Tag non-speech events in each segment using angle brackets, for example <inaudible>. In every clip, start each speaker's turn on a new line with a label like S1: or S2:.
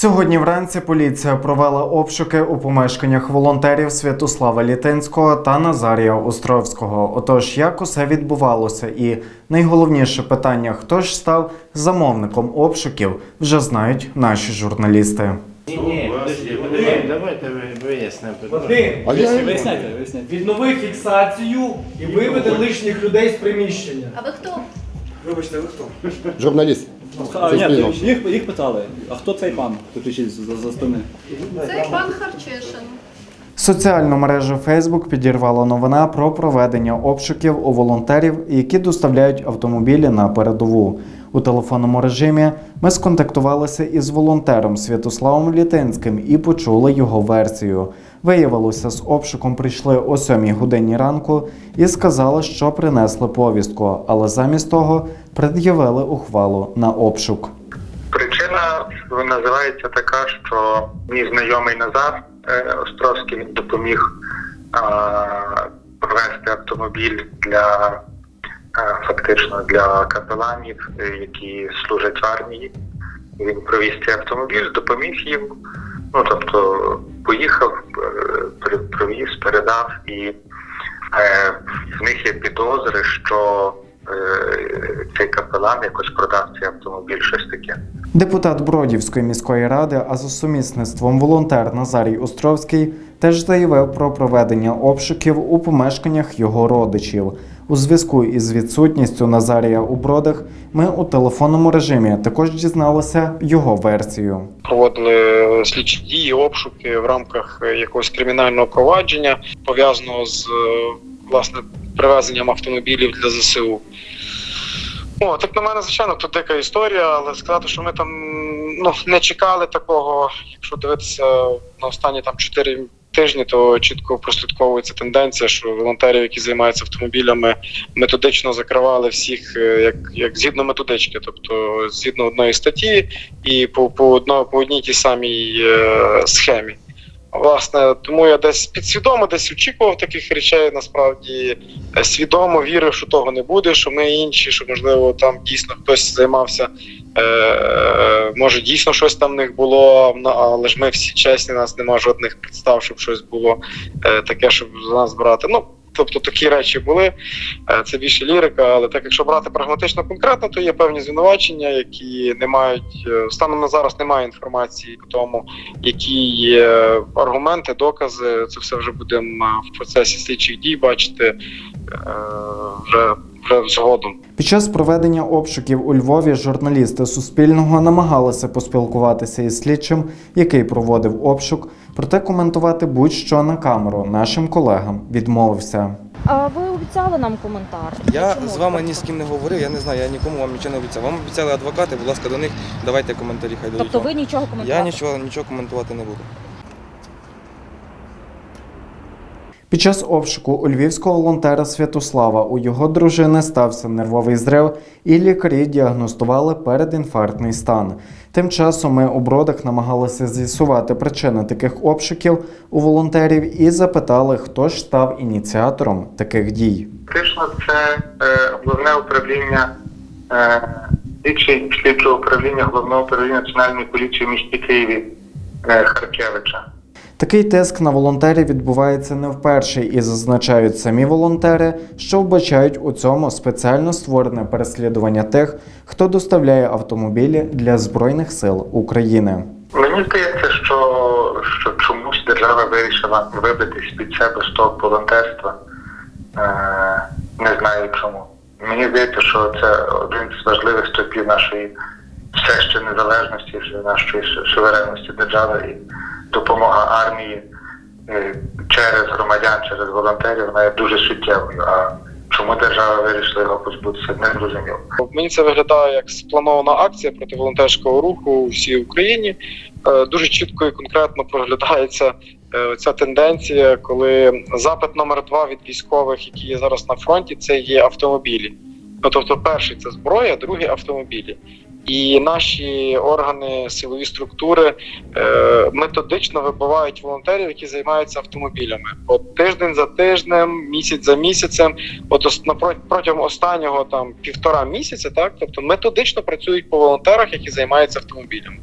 S1: Сьогодні вранці поліція провела обшуки у помешканнях волонтерів Святослава Літинського та Назарія Островського. Отож, як усе відбувалося, і найголовніше питання, хто ж став замовником обшуків, вже знають наші журналісти.
S2: Ні, ні, подожди, подожди, давайте ви- вияснимо.
S3: А я-
S4: виясняйте, виясняйте. Віднови фіксацію і виведи лишніх людей з приміщення.
S5: А ви хто?
S4: Вибачте, ви хто?
S3: Журналіст.
S6: А, ні,
S3: Суспільного.
S6: їх, їх питали, а хто цей пан, хто кричить за, за спини?
S5: Це пан Харчишин.
S1: Соціальну мережу Facebook підірвала новина про проведення обшуків у волонтерів, які доставляють автомобілі на передову. У телефонному режимі ми сконтактувалися із волонтером Святославом Літинським і почули його версію. Виявилося, з обшуком прийшли о 7 годині ранку і сказали, що принесли повістку, але замість того пред'явили ухвалу на обшук.
S7: Причина називається така, що мій знайомий Назар е, Островський допоміг провести автомобіль для е, фактично для капеланів, е, які служать в армії. Він провіз цей автомобіль, допоміг їм. Ну тобто поїхав, провіз, передав, і е, в них є підозри, що цей капелан якось продав цей автомобіль, щось таке.
S1: Депутат Бродівської міської ради, а за сумісництвом волонтер Назарій Островський теж заявив про проведення обшуків у помешканнях його родичів. У зв'язку із відсутністю Назарія у бродах ми у телефонному режимі також дізналися його версію.
S8: проводили слідчі дії, обшуки в рамках е, якогось кримінального провадження, пов'язаного з е, власне привезенням автомобілів для ЗСУ. О, так на мене, звичайно, тут дика історія, але сказати, що ми там ну, не чекали такого. Якщо дивитися на останні там 4 тижні, то чітко прослідковується тенденція, що волонтерів, які займаються автомобілями, методично закривали всіх е, як, як згідно методички, тобто згідно одної статті і по, по, одно, по одній тій самій е, схемі. Власне, тому я десь підсвідомо десь очікував таких речей. Насправді е, свідомо вірив, що того не буде, що ми інші, що можливо там дійсно хтось займався. Е, може, дійсно щось там в них було, але ж ми всі чесні, у нас немає жодних підстав, щоб щось було е, таке, щоб за нас брати. Ну, тобто такі речі були. Е, Це більше лірика, але так якщо брати прагматично конкретно, то є певні звинувачення, які не мають е, станом на зараз немає інформації по тому, які є аргументи, докази. Це все вже будемо в процесі слідчих дій бачити е, вже згодом.
S1: Під час проведення обшуків у Львові журналісти Суспільного намагалися поспілкуватися із слідчим, який проводив обшук, проте коментувати будь-що на камеру нашим колегам відмовився.
S9: А ви обіцяли нам коментар?
S10: Я
S9: Чому
S10: з вами ні з ким не говорив, я не знаю, я нікому вам нічого не обіцяв. Вам обіцяли адвокати, будь ласка, до них давайте коментарі, хай дають.
S9: Тобто
S10: вам.
S9: ви нічого коментувати?
S10: Я нічого, нічого коментувати не буду.
S1: Під час обшуку у львівського волонтера Святослава у його дружини стався нервовий зрив, і лікарі діагностували передінфарктний стан. Тим часом ми у бродах намагалися з'ясувати причини таких обшуків у волонтерів і запитали, хто ж став ініціатором таких дій.
S7: Фактично, це е, головне управління е, слідчого управління головного управління національної поліції в місті Києві е, Харкевича.
S1: Такий тиск на волонтерів відбувається не вперше і зазначають самі волонтери, що вбачають у цьому спеціально створене переслідування тих, хто доставляє автомобілі для збройних сил України.
S7: Мені здається, що, що чомусь держава вирішила вибитись під себе з того волонтерства. Е, не знаю чому. Мені здається, що це один з важливих стопів нашої все ще незалежності, нашої суверенності держави допомога армії е, через громадян, через волонтерів, вона є дуже суттєвою. А чому держава вирішила його позбутися, не зрозуміло.
S8: Мені це виглядає як спланована акція проти волонтерського руху у всій Україні. Е, Дуже чітко і конкретно проглядається е, ця тенденція, коли запит номер два від військових, які є зараз на фронті, це є автомобілі. Ну тобто, перший це зброя, другий автомобілі. І наші органи, силові структури е, методично вибивають волонтерів, які займаються автомобілями. От тиждень за тижнем, місяць за місяцем, от протягом останнього там півтора місяця, так тобто методично працюють по волонтерах, які займаються автомобілями.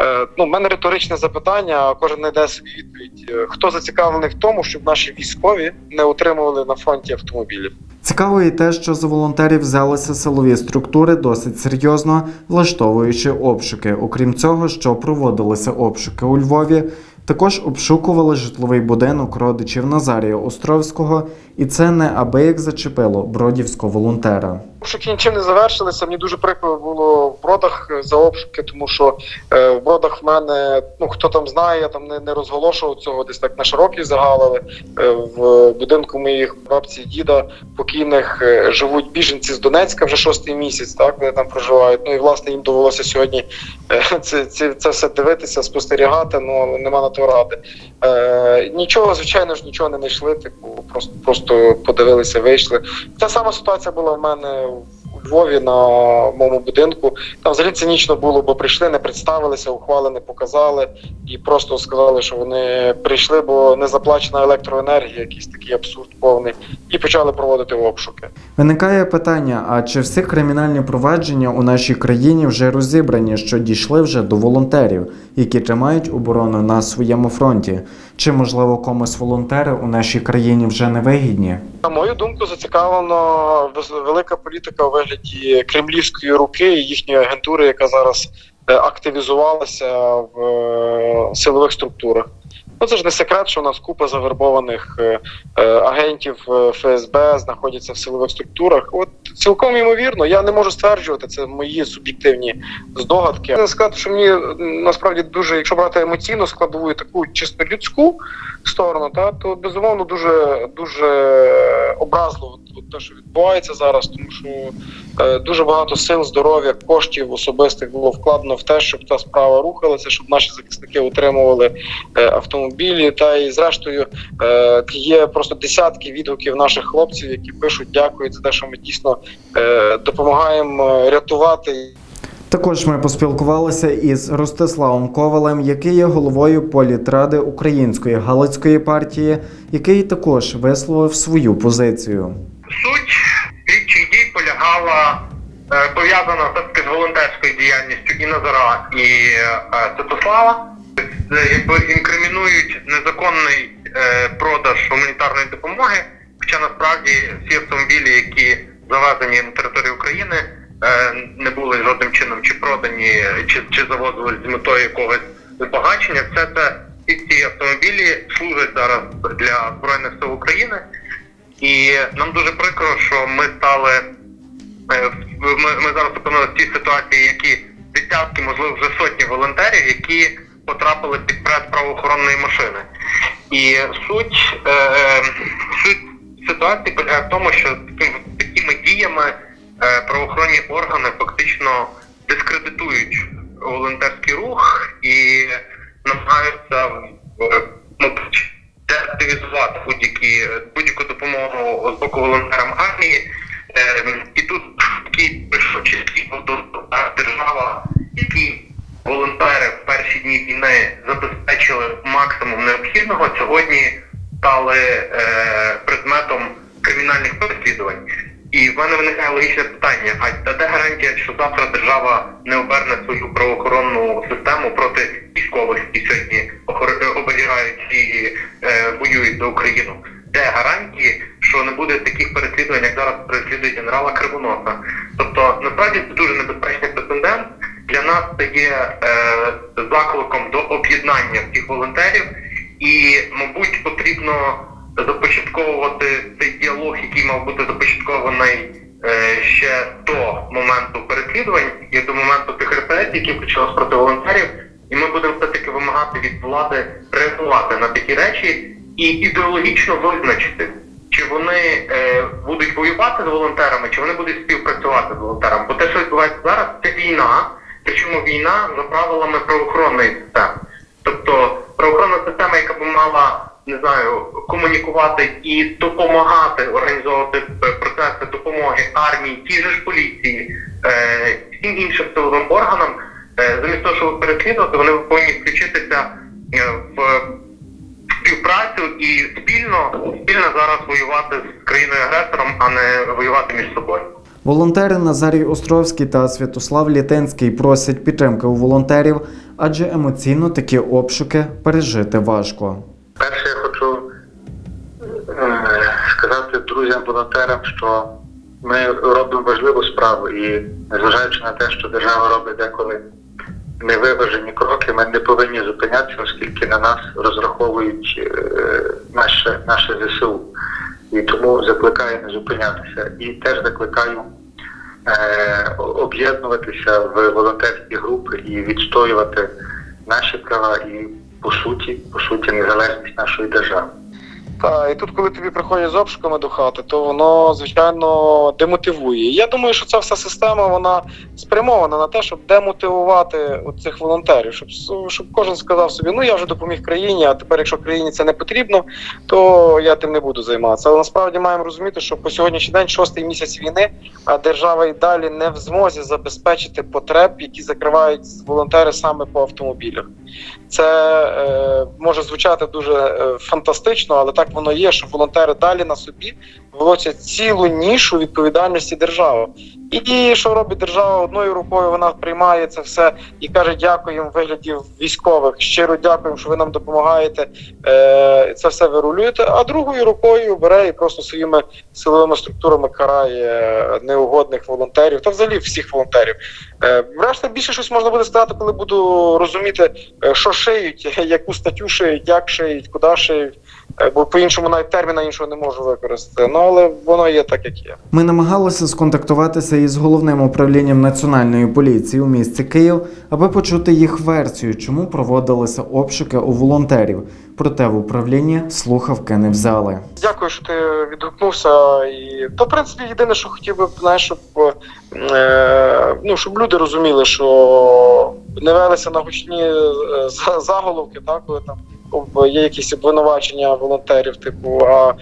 S8: Е, ну, в мене риторичне запитання, а кожен знайде собі відповідь. Е, Хто зацікавлений в тому, щоб наші військові не отримували на фронті автомобілів?
S1: Цікаво і те, що за волонтерів взялися силові структури досить серйозно, влаштовуючи обшуки. Окрім цього, що проводилися обшуки у Львові, також обшукували житловий будинок родичів Назарія Островського, і це не аби як зачепило бродівського волонтера.
S8: Обшуки нічим не завершилися. Мені дуже прикро було в бродах е, за обшуки, тому що е, в бродах в мене, ну хто там знає, я там не, не розголошував цього, десь так на широкий загалили. Е, в будинку моїх бабці і діда покійних е, живуть біженці з Донецька вже шостий місяць, так вони там проживають. Ну і власне їм довелося сьогодні е, <laughs> це, це, це все дивитися, спостерігати, ну нема на то ради. Е, нічого, звичайно ж, нічого не знайшли. Типу, просто просто подивилися, вийшли. Та сама ситуація була в мене у Львові на моєму будинку. Там взагалі цинічно було, бо прийшли, не представилися, ухвали не показали і просто сказали, що вони прийшли, бо не заплачена електроенергія, якийсь такий абсурд повний, і почали проводити обшуки.
S1: Виникає питання: а чи всі кримінальні провадження у нашій країні вже розібрані, що дійшли вже до волонтерів, які тримають оборону на своєму фронті? Чи можливо комусь волонтери у нашій країні вже не вигідні?
S8: На мою думку, зацікавлена велика політика у вигляді кремлівської руки і їхньої агентури, яка зараз е, активізувалася в е, силових структурах. Ну це ж не секрет, що у нас купа завербованих е, агентів ФСБ знаходяться в силових структурах. От цілком ймовірно, я не можу стверджувати, це мої суб'єктивні здогадки. Я сказати, що мені насправді дуже, якщо брати емоційну складову таку чисто людську сторону, та то безумовно дуже дуже образливо от те, що відбувається зараз, тому що е, дуже багато сил, здоров'я, коштів особистих було вкладено в те, щоб та справа рухалася, щоб наші захисники отримували е, автомобілі. Та і зрештою е, є просто десятки відгуків наших хлопців, які пишуть дякую за те, що ми дійсно е, допомагаємо е, рятувати
S1: Також ми поспілкувалися із Ростиславом Ковалем, який є головою політради Української Галицької партії, який також висловив свою позицію.
S11: Суть слідчих дій полягала е, пов'язана все-таки з волонтерською діяльністю і Назара, і е, Святослава. Е, Якби інкримінують незаконний е, продаж гуманітарної допомоги, хоча насправді всі автомобілі, які завезені на територію України, е, не були жодним чином чи продані, чи, чи завозили з метою якогось збагачення. Все це всі ці автомобілі служать зараз для збройних сил України. І нам дуже прикро, що ми стали е, в- ми, ми зараз опинилися в цій ситуації, які десятки, можливо, вже сотні волонтерів, які потрапили під прес правоохоронної машини. І суть, е, е, суть ситуації полягає в тому, що таким, такими діями е, правоохоронні органи фактично дискредитують волонтерський рух і намагаються ну, деактивізувати будь-яку допомогу з боку волонтерам армії. І тут чіткий держава, які волонтери в перші дні війни забезпечили максимум необхідного, сьогодні стали е, предметом кримінальних переслідувань. І в мене виникає логічне питання: а та де гарантія, що завтра держава не оберне свою правоохоронну систему проти військових, які сьогодні охор- оберігають і е, воюють за Україну? Де гарантії, що не буде таких переслідувань, як зараз переслідує генерала Кривоноса? Тобто, насправді це дуже небезпечний прецедент. Для нас це є е, закликом до об'єднання всіх волонтерів, і, мабуть, потрібно започатковувати цей діалог, який мав бути започаткований е, ще до моменту переслідувань і до моменту тих репресій, які почалися проти волонтерів. І ми будемо все-таки вимагати від влади реагувати на такі речі і ідеологічно визначити, чи вони е, будуть воювати з волонтерами, чи вони будуть співпрацювати з волонтерами. Бо те, що відбувається зараз, це війна, причому війна за правилами правоохоронної системи. Тобто правоохоронна система, яка б мала не знаю, комунікувати і допомагати організовувати е, процеси допомоги армії, тій ж поліції, е, всім іншим силовим органам, е, замість того, щоб переслідувати, вони повинні включитися е, в співпрацю і спільно спільно зараз воювати з країною агресором, а не воювати між собою.
S1: Волонтери Назарій Островський та Святослав Літинський просять підтримки у волонтерів, адже емоційно такі обшуки пережити важко.
S7: Перше, я хочу е, сказати друзям-волонтерам, що ми робимо важливу справу і незважаючи на те, що держава робить деколи невиважені кроки, ми не повинні зупинятися, оскільки на нас розраховують е, наше, наше ЗСУ. І тому закликаю не зупинятися. І теж закликаю е, об'єднуватися в волонтерські групи і відстоювати наші права і по суті, по суті, незалежність нашої держави.
S8: Так, і тут, коли тобі приходять з обшуками до хати, то воно звичайно демотивує. Я думаю, що ця вся система вона спрямована на те, щоб демотивувати цих волонтерів, щоб щоб кожен сказав собі, ну я вже допоміг країні, а тепер, якщо країні це не потрібно, то я тим не буду займатися. Але насправді маємо розуміти, що по сьогоднішній день шостий місяць війни, а держава і далі не в змозі забезпечити потреб, які закривають волонтери саме по автомобілях. Це е, може звучати дуже е, фантастично, але так воно є, що волонтери далі на собі волочать цілу нішу відповідальності держави. І що робить держава одною рукою? Вона приймає це все і каже: дякуємо в вигляді військових. Щиро дякуємо, що ви нам допомагаєте. Е, це все вирулюєте. А другою рукою бере і просто своїми силовими структурами карає неугодних волонтерів та взагалі всіх волонтерів. Е, Решта більше щось можна буде сказати, коли буду розуміти, е, що шиють, <laughs> яку статтю шиють, як шиють, куди шиють. Бо по-іншому навіть терміна іншого не можу використати. Ну але воно є так, як є.
S1: Ми намагалися сконтактуватися із головним управлінням національної поліції у місті Київ, аби почути їх версію, чому проводилися обшуки у волонтерів. Проте в управлінні слухавки не взяли.
S8: Дякую, що ти відгукнувся. І то, в принципі, єдине, що хотів би, знаєш, щоб, е, ну, щоб люди розуміли, що не велися на гучні е, за- заголовки, так, коли там є якісь обвинувачення волонтерів, типу, а е,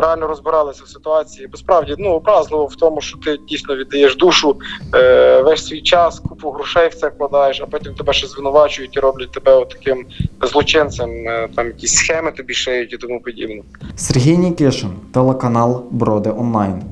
S8: реально розбиралися в ситуації. Бо справді ну, образливо в тому, що ти дійсно віддаєш душу, е, весь свій час, купу грошей в це вкладаєш, а потім тебе ще звинувачують і роблять тебе таким злочинцем, е, там якісь схеми тобі шиють і тому подібне.
S1: Сергій Нікішин, телеканал Броди Онлайн.